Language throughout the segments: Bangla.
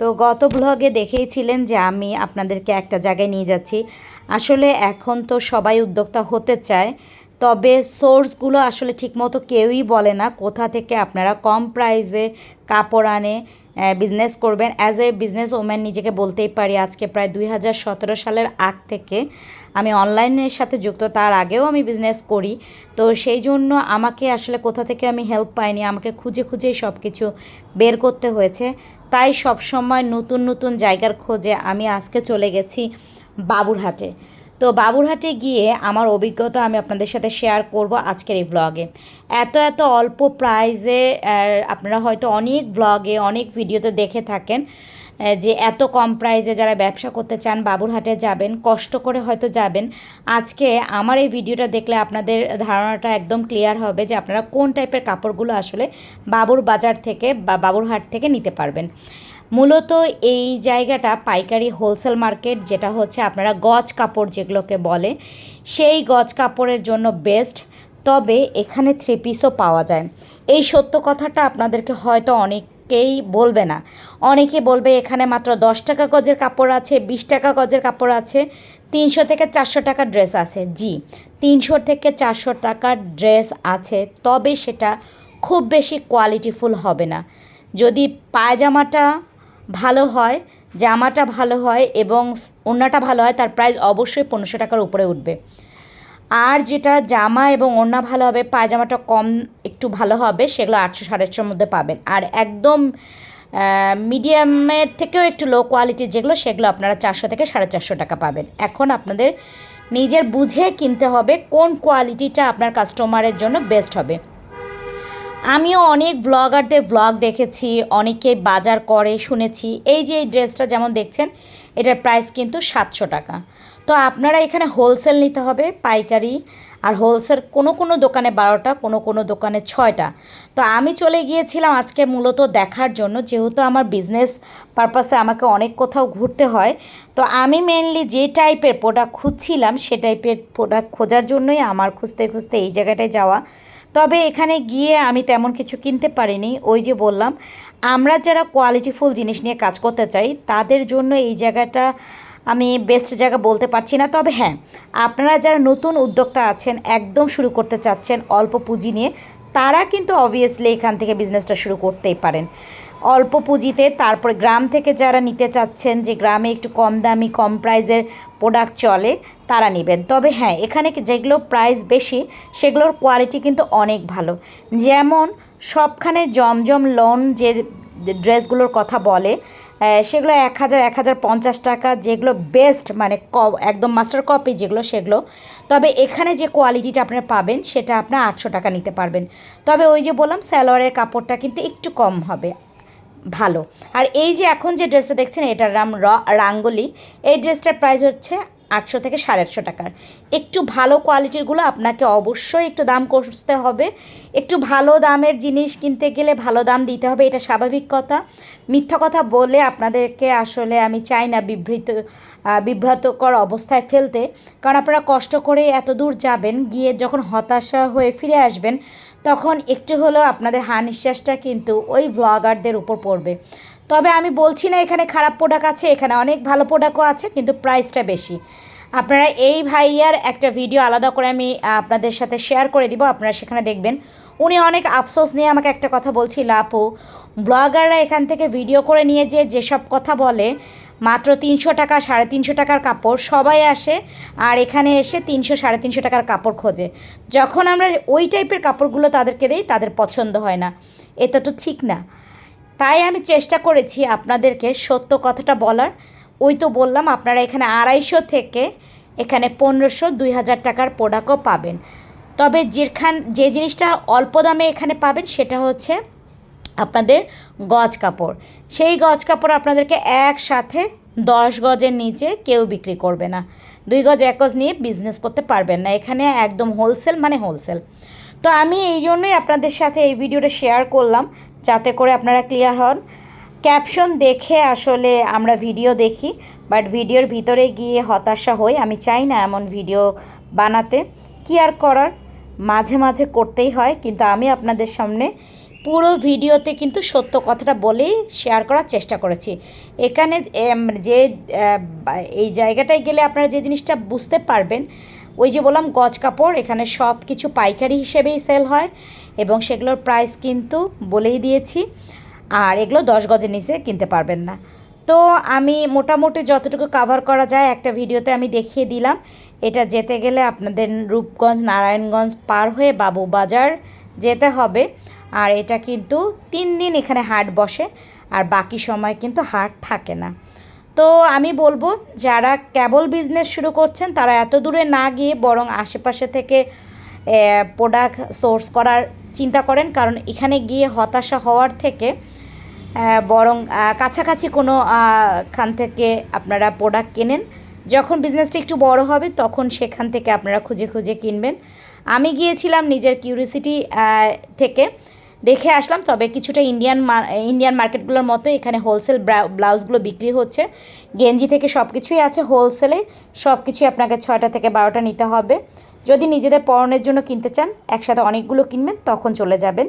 তো গত ব্লগে দেখেইছিলেন যে আমি আপনাদেরকে একটা জায়গায় নিয়ে যাচ্ছি। আসলে এখন তো সবাই উদ্যোক্তা হতে চায়। তবে সোর্সগুলো আসলে ঠিকমতো কেউই বলে না। কোথা থেকে আপনারা কম প্রাইসে কাপড় আনে বিজনেস করবেন। অ্যাজ এ বিজনেস ওম্যান নিজেকে বলতেই পারি, আজকে প্রায় দুই হাজার সতেরো সালের আগ থেকে আমি অনলাইনের সাথে যুক্ত, তার আগেও আমি বিজনেস করি। তো সেই জন্য আমাকে আসলে কোথা থেকে আমি হেল্প পাইনি, আমাকে খুঁজে খুঁজেই সব কিছু বের করতে হয়েছে। তাই সব সময় নতুন নতুন জায়গার খোঁজে আমি আজকে চলে গেছি বাবুরহাটে। তো বাবুরহাটে গিয়ে আমার অভিজ্ঞতা আমি আপনাদের সাথে শেয়ার করব আজকের এই ব্লগে এত এত অল্প প্রাইজে আপনারা হয়তো অনেক ব্লগে অনেক ভিডিওতে দেখে থাকেন যে এত কম প্রাইজে যারা ব্যবসা করতে চান, বাবুরহাটে যাবেন, কষ্ট করে হয়তো যাবেন। আজকে আমার এই ভিডিওটা দেখলে আপনাদের ধারণাটা একদম ক্লিয়ার হবে যে আপনারা কোন টাইপের কাপড়গুলো আসলে বাবুর বাজার থেকে বা বাবুরহাট থেকে নিতে পারবেন। মূলত এই জায়গাটা পাইকারি হোলসেল মার্কেট যেটা হচ্ছে আপনারা গজ কাপড় যেগুলোকে বলে, সেই গজ কাপড়ের জন্য বেস্ট তবে এখানে থ্রি পিসও পাওয়া যায়। এই সত্য কথাটা আপনাদেরকে হয়তো অনেকেই বলবে না। অনেকে বলবে এখানে মাত্র দশ টাকা গজের কাপড় আছে, বিশ টাকা গজের কাপড় আছে, তিনশো থেকে চারশো টাকার ড্রেস আছে। জি, তিনশো থেকে চারশো টাকার ড্রেস আছে, তবে সেটা খুব বেশি কোয়ালিটিফুল হবে না। যদি পায়জামাটা ভালো হয়, জামাটা ভালো হয় এবং ওড়নাটা ভালো হয়, তার প্রাইস অবশ্যই পনেরোশো টাকার উপরে উঠবে। আর যেটা জামা এবং ওড়না ভালো হবে, পায়জামাটা কম একটু ভালো হবে, সেগুলো আটশো সাড়ে আটশোর মধ্যে পাবেন। আর একদম মিডিয়ামের থেকেও একটু লো কোয়ালিটির যেগুলো, সেগুলো আপনারা চারশো থেকে সাড়ে চারশো টাকা পাবেন। এখন আপনাদের নিজের বুঝে কিনতে হবে কোন কোয়ালিটিটা আপনার কাস্টমারের জন্য বেস্ট হবে। আমিও অনেক ব্লগারদের ব্লগ দেখেছি অনেকে বাজার করে শুনেছি। এই যে এই ড্রেসটা যেমন দেখছেন, এটার প্রাইস কিন্তু সাতশো টাকা। তো আপনারা এখানে হোলসেল নিতে হবে, পাইকারি। আর হোলসেল কোনো কোনো দোকানে বারোটা, কোনো কোনো দোকানে ছয়টা। তো আমি চলে গিয়েছিলাম আজকে মূলত দেখার জন্য, যেহেতু আমার বিজনেস পারপাসে আমাকে অনেক কোথাও ঘুরতে হয়। তো আমি মেনলি যে টাইপের প্রোডাক্ট খুঁজছিলাম, সে টাইপের প্রোডাক্ট খোঁজার জন্যই আমার খুঁজতে খুঁজতে এই জায়গাটায় যাওয়া। তবে এখানে গিয়ে আমি তেমন কিছু কিনতে পারিনি। ওই যে বললাম, আমরা যারা কোয়ালিটিফুল জিনিস নিয়ে কাজ করতে চাই, তাদের জন্য এই জায়গাটা আমি বেস্ট জায়গা বলতে পারছি না। তবে হ্যাঁ আপনারা যারা নতুন উদ্যোক্তা আছেন, একদম শুরু করতে চাচ্ছেন অল্প পুঁজি নিয়ে, তারা কিন্তু অবভিয়াসলি এখান থেকে বিজনেসটা শুরু করতেই পারেন। অল্প পুঁজিতে তারপরে গ্রাম থেকে যারা নিতে চাচ্ছেন যে গ্রামে একটু কম দামি, কম প্রাইজের প্রোডাক্ট চলে, তারা নেবেন। তবে হ্যাঁ এখানে যেগুলো প্রাইস বেশি, সেগুলোর কোয়ালিটি কিন্তু অনেক ভালো। যেমন সবখানে জমজম লোন যে ড্রেসগুলোর কথা বলে সেগুলো এক হাজার এক হাজার পঞ্চাশ টাকা, যেগুলো বেস্ট মানে ক, একদম মাস্টার কপি যেগুলো, সেগুলো। তবে এখানে যে কোয়ালিটিটা আপনারা পাবেন, সেটা আপনার আটশো টাকা নিতে পারবেন। তবে ওই যে বললাম স্যালোয়ারের কাপড়টা কিন্তু একটু কম হবে। ভালো। আর এই যে এখন যে ড্রেসটা দেখছেন, এটার নাম র, রাঙ্গলি। এই ড্রেসটার প্রাইস হচ্ছে আটশো থেকে সাড়ে আটশো টাকার। একটু ভালো কোয়ালিটিরগুলো আপনাকে অবশ্যই একটু দাম করতে হবে। একটু ভালো দামের জিনিস কিনতে গেলে ভালো দাম দিতে হবে, এটা স্বাভাবিক কথা। মিথ্যা কথা বলে আপনাদেরকে আসলে আমি চাই না বিভ্রিত বিভ্রাতকর অবস্থায় ফেলতে। কারণ আপনারা কষ্ট করে এত দূর যাবেন, গিয়ে যখন হতাশা হয়ে ফিরে আসবেন, তখন একটু হলেও আপনাদের হা নিঃশ্বাসটা কিন্তু ওই ব্লগারদের উপর পড়বে। তবে আমি বলছি না এখানে খারাপ প্রোডাক্ট আছে, এখানে অনেক ভালো প্রোডাক্টও আছে, কিন্তু প্রাইসটা বেশি। আপনারা এই ভাইয়ার একটা ভিডিও আলাদা করে আমি আপনাদের সাথে শেয়ার করে দিব, আপনারা সেখানে দেখবেন। উনি অনেক আফসোস নিয়ে আমাকে একটা কথা বলছিল, আপু ব্লগাররা এখান থেকে ভিডিও করে নিয়ে যে যেসব কথা বলে, মাত্র তিনশো টাকা, সাড়ে তিনশো টাকার কাপড় সবাই আসে, আর এখানে এসে তিনশো, সাড়ে তিনশো টাকার কাপড় খোঁজে। যখন আমরা ওই টাইপের কাপড়গুলো তাদেরকে দিই, তাদের পছন্দ হয় না। এটা তো ঠিক না। তাই আমি চেষ্টা করেছি আপনাদেরকে সত্য কথাটা বলার। ওই তো বললাম, আপনারা এখানে আড়াইশো থেকে এখানে পনেরোশো, দুই হাজার টাকার প্রোডাক্টও পাবেন। তবে যেখান, যে জিনিসটা অল্প দামে এখানে পাবেন সেটা হচ্ছে আপনাদের গজ কাপড়। সেই গজ কাপড় আপনাদেরকে একসাথে দশ গজের নিচে কেউ বিক্রি করবে না। দুই গজ, এক গজ নিয়ে বিজনেস করতে পারবেন না। এখানে একদম হোলসেল মানে হোলসেল তো আমি এই জন্যই আপনাদের সাথে এই ভিডিওটা শেয়ার করলাম, যাতে করে আপনারা ক্লিয়ার হন। ক্যাপশন দেখে আসলে আমরা ভিডিও দেখি বাট ভিডিওর ভিতরে গিয়ে হতাশা হই। আমি চাই না এমন ভিডিও বানাতে। কি আর করার? মাঝে মাঝে করতেই হয়, কিন্তু আমি আপনাদের সামনে পুরো ভিডিওতে কিন্তু সত্য কথাটা বলেই শেয়ার করার চেষ্টা করেছি। এখানে যে এই জায়গাটায় গেলে আপনারা যে জিনিসটা বুঝতে পারবেন ওই যে বললাম, গজ কাপড়, এখানে সব কিছু পাইকারি হিসেবেই সেল হয় এবং সেগুলোর প্রাইস কিন্তু বলেই দিয়েছি। আর এগুলো দশ গজের নিচে কিনতে পারবেন না। তো আমি মোটামুটি যতটুকু কাভার করা যায়, একটা ভিডিওতে আমি দেখিয়ে দিলাম। এটা যেতে গেলে আপনাদের রূপগঞ্জ, নারায়ণগঞ্জ পার হয়ে বাবু বাজার যেতে হবে। আর এটা কিন্তু তিন দিন এখানে হাট বসে, আর বাকি সময় কিন্তু হাট থাকে না। তো আমি বলব, যারা কেবল বিজনেস শুরু করছেন, তারা এত দূরে না গিয়ে বরং আশেপাশে থেকে প্রোডাক্ট সোর্স করার চিন্তা করেন। কারণ এখানে গিয়ে হতাশা হওয়ার থেকে বরং কাছাকাছি কোনো খান থেকে আপনারা প্রোডাক্ট কেনেন। যখন বিজনেসটা একটু বড় হবে, তখন সেখান থেকে আপনারা খুঁজে খুঁজে কিনবেন। আমি গিয়েছিলাম নিজের কিউরিসিটি থেকে। দেখে আসলাম, তবে কিছুটা ইন্ডিয়ান ইন্ডিয়ান মার্কেটগুলোর মতো এখানে হোলসেল ব্লাউজগুলো বিক্রি হচ্ছে। গেঞ্জি থেকে সব কিছুই আছে হোলসেলে সব কিছুই আপনাকে ছয়টা থেকে বারোটা নিতে হবে। যদি নিজেদের পরনের জন্য কিনতে চান, একসাথে অনেকগুলো কিনবেন, তখন চলে যাবেন।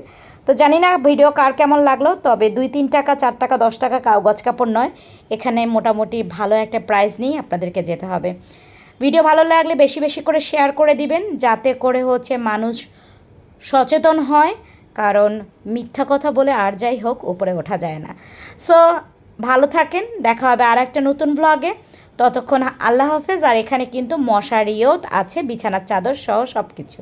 তো জানি না ভিডিও কার কেমন লাগল, তবে দুই তিন টাকা, চার টাকা, দশ টাকা কাগজ কাপড় নয়। এখানে মোটামুটি ভালো একটা প্রাইস নিয়ে আপনাদেরকে যেতে হবে। ভিডিও ভালো লাগলে বেশি বেশি করে শেয়ার করে দিবেন, যাতে করে হচ্ছে মানুষ সচেতন হয়। কারণ মিথ্যা কথা বলে আর যাই হোক, উপরে ওঠা যায় না। সো ভালো থাকেন, দেখা হবে আর একটা নতুন ব্লগে ততক্ষণ আল্লাহ হাফেজ, আর এখানে কিন্তু মশারিও আছে, বিছানার চাদর সহ সব কিছু